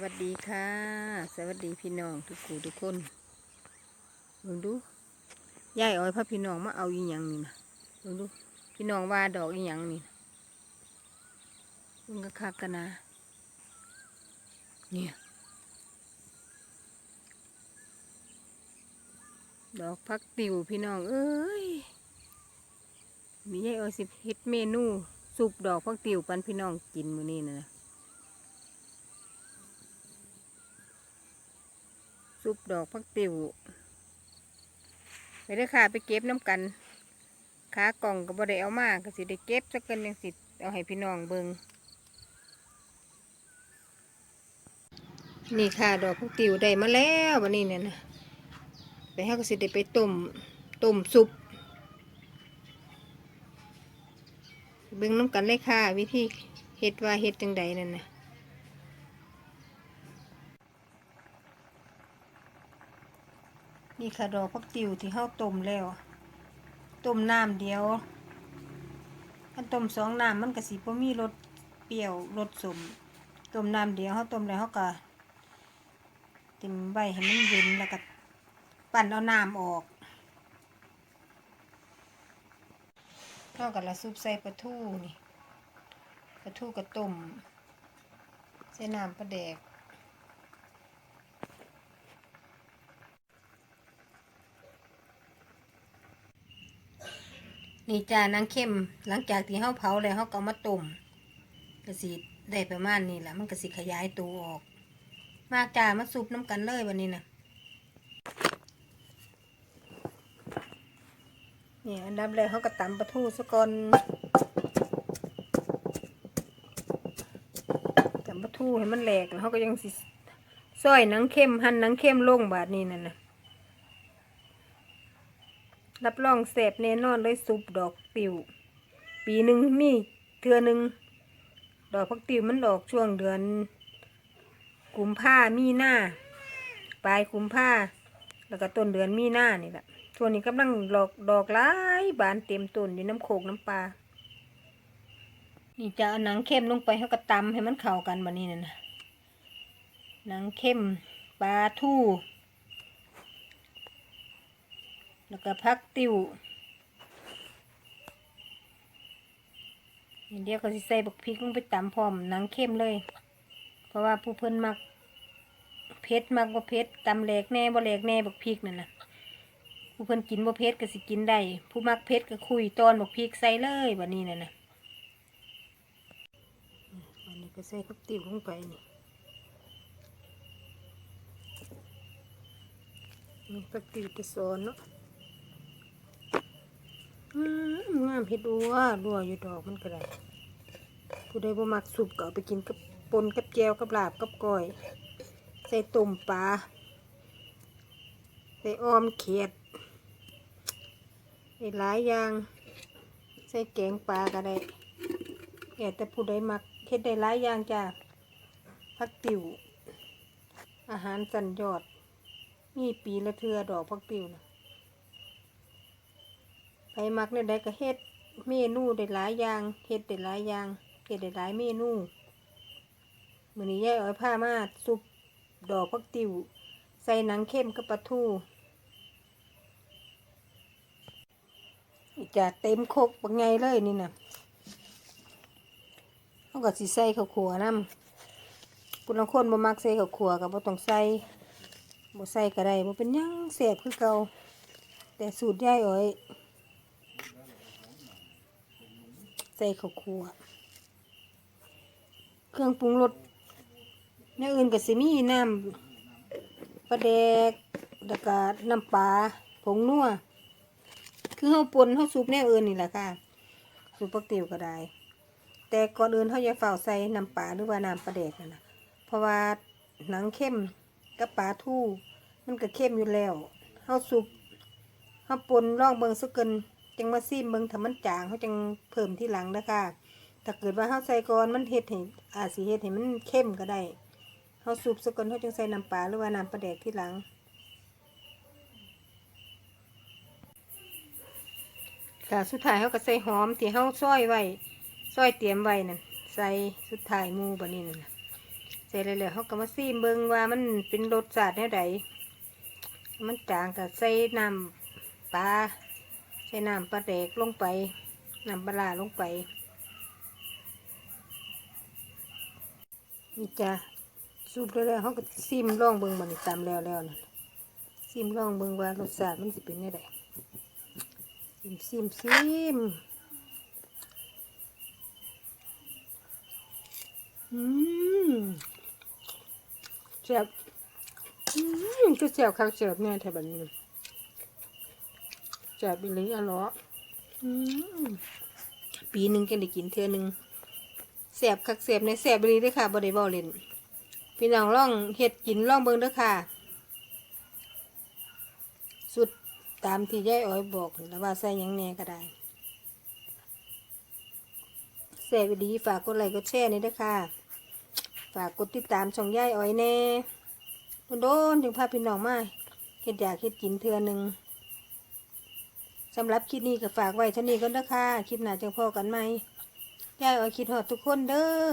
วัสดีค่ะ สวัสดีพี่น้องทุกคู่ทุกคนลองดูยายอ้อยพาพี่น้องมาเอาอีหยังนี่นะลองดู พี่น้องว่าดอกอีหยังนี่นะมึงก็คักกันนะ เนี่ย ดอกพักติวพี่น้อง เอ้ย มียายอ้อยสิเฮ็ดเมนู สุปดอกพักติวปันพี่น้องกินมื้อนี้นะนะ ซุปดอกพักติวไปได้ค่ะไปเก็บน้ำกันขากล่องก็บ่ได้เอามาก็สิได้เก็บสักกันยังสิเอาให้พี่น้องเบิงนี่ค่ะดอกพักติวได้มาแล้ววันนี้เนี่ยนะไปให้ก็สิได้ไปต้มต้มซุปเบิ่งน้ำกันเลยค่ะ วิธีเฮ็ดว่าเฮ็ดจังใดนั่นนะ นี่ค่ะดอกพักติวที่เฮาต้มแล้ว ต้มน้ำเดียวถ้าต้มสองน้ำมันก็สิบ่มีรสเปรี้ยวรสสมต้มน้ำเดียวเฮาต้มแล้วเฮาก็ติมใบให้มันเย็นแล้วก็ปั่นเอาน้ำออกเท่ากับละซุปใส่ปลาทูนี่ปลาทูก็ต้มใส่น้ำปลาแดก นี่จ้านางเข้มหลังจากที่เฮาเผาแล้วเฮาก็เอามาต้มก็สิได้ประมาณนี้แหละมันก็สิขยายตัวออก มากจ้ามาซุปน้ำกันเลยวันนี้นะนี่อันดับแรกเขาก็ตำปลาทูซะก่อนตำปลาทูให้มันแหลกแล้วเขาก็ยังสิซอยนังเข้มหั่นนังเข้มลงบาดนี้นั่นนะ รับรองเสพแน่นอนเลยซุปดอกติว ปีหนึ่งมีเทือหนึ่งดอกพักติวมันดอกช่วงเดือนกุมภามีหน้าปลายกุมภาแล้วก็ต้นเดือนมีหน้านี่แหละช่วงนี้กำลังดอกดอกหลายบานเต็มต้นอยู่น้ำโขกน้ำปลา นี่จะเอาหนังเข้มลงไปให้กระตำให้มันเข้ากันแบบนี้นะนะหนังเข้มปลาทู่ แล้วก็พักติวเดี๋ยวก็สิใส่บักพริกลงไปตำพร้อมหนังเข้มเลย เพราะว่าผู้เพิ่นมักเผ็ดมักบ่เผ็ดตำแหลกแน่บ่แหลกแน่บักพริกนั่นน่ะผู้เพิ่นกินบ่เผ็ดก็สิกินได้ ผู้มักเผ็ดก็คุยตอนบักพริกใส่เลยบัดนี้นั่นน่ะวันนี้ก็ใส่พักติวลงไปนี่นี่พักติวจะสอนเนาะ งามเห็ดดัวดัวอยู่ดอกมันก็ได้ผู้ใดบ่มักสุปก็เอาไปกินกับปนกับแจวกับลาบกับก้อย ใส่ต้มปลาใส่อ้อมเขียดใส่หลายอย่าง ใส่แกงปลาก็ได้แก่แต่ผู้ใดมักเฮ็ดได้หลายอย่างจ้าผักติ๋วอาหารสันยอด มีปีละเทือดอกผักติ๋วนะ ไปมักเนี่ยได้ก็เฮ็ดเมนูได้หลายอย่างเฮ็ดได้หลายอย่างเฮ็ดได้หลายเมนูมื้อนี้ยายอ้อยพามาซุปดอกผักติวใส่หนังเข้มกับปลาทูจะเต็มโคกบักไงเลยนี่น่ะเขาก็สิใส่ข้าวขัวนำผู้ลางคนบ่มักใส่ข้าวขัวก็บ่ต้องใส่บ่ใส่ก็ได้บ่เป็นยังแซ่บคือเก่าแต่สูตรยายอ้อย ใส่ข้าวคั่วเครื่องปรุงรสแนอื่นก็สิมีน้ำปลาแดกแล้วก็น้ำปลาผงนัวคือเฮาปนเฮาซุปแนวอื่นนี่แหละค่ะซุปปักติวก็ได้ แต่ก่อนอื่นเฮาอย่าเฝ้าใส่น้ำปลาหรือว่าน้ำปลาแดกนะเพราะว่าหนังเข้มกับปลาทู่มันก็เข้มอยู่แล้วเฮาซุปเฮาปนลองเบิ่งสักเกิน จังมาซิมเบิ่งถ้ามันจางเขาจังเพิ่มที่หลังนะคะถ้าเกิดว่าเขาใส่ก่อนมันเฮ็ดให้อาจสิเฮ็ดให้มันเข้มก็ได้เขาสุบซะก่อนเขาจังใส่น้ำปลาหรือว่าน้ำปลาแดกที่หลังค่ะสุดท้ายเขาก็ใส่หอมที่เขาซอยไว้ซอยเตรียมไว้นั่นใส่สุดท้ายมูบะนี้นั่นน่ะเสร็จแล้วเขาก็มาซีมเบิงว่ามันเป็นรสชาติแนวใดมันจางก็ใส่น้ำปลา ส่น้ำปลาแดกลงไป น้ำปลาร้าลงไป นี่จ้ะสูบแล้วๆเขาก็ซีมลองเบิงมันตามแล้วแล้วนะซีมลองเบิงว่ารสชาติมันสิเป็นแนวใดซีมซีมซีมอืมแซ่บอืมก็แซ่บคักแซ่บแน่แถวบันนี้ แซ่บอีหลีอร่อยอืมปีหนึ่งก็ได้กินเทื่อหนึ่งแซ่บคักแซ่บในแซ่บอีหลีเด้อค่ะบ่ได้เว้าเล่นพี่น้องลองเฮ็ดกินลองเบิ่งเด้อค่ะ สุดตามที่ยายอ้อยบอกแล้วว่าใส่หยังแหน่ก็ได้แซ่บอีหลีฝากกดไลค์กดแชร์นี่เด้อค่ะฝากกดติดตามช่องย่ายอ้อยแน่โดนๆถึงพาพี่น้องมาเฮ็ดอยากเฮ็ดกินเทื่อหนึ่ง สำหรับคลิปนี้ก็ฝากไว้เท่านี้ก็นนะคะคลิปหน้าจะพอกันไหมยายออยคิดหอดทุกคนเด้อ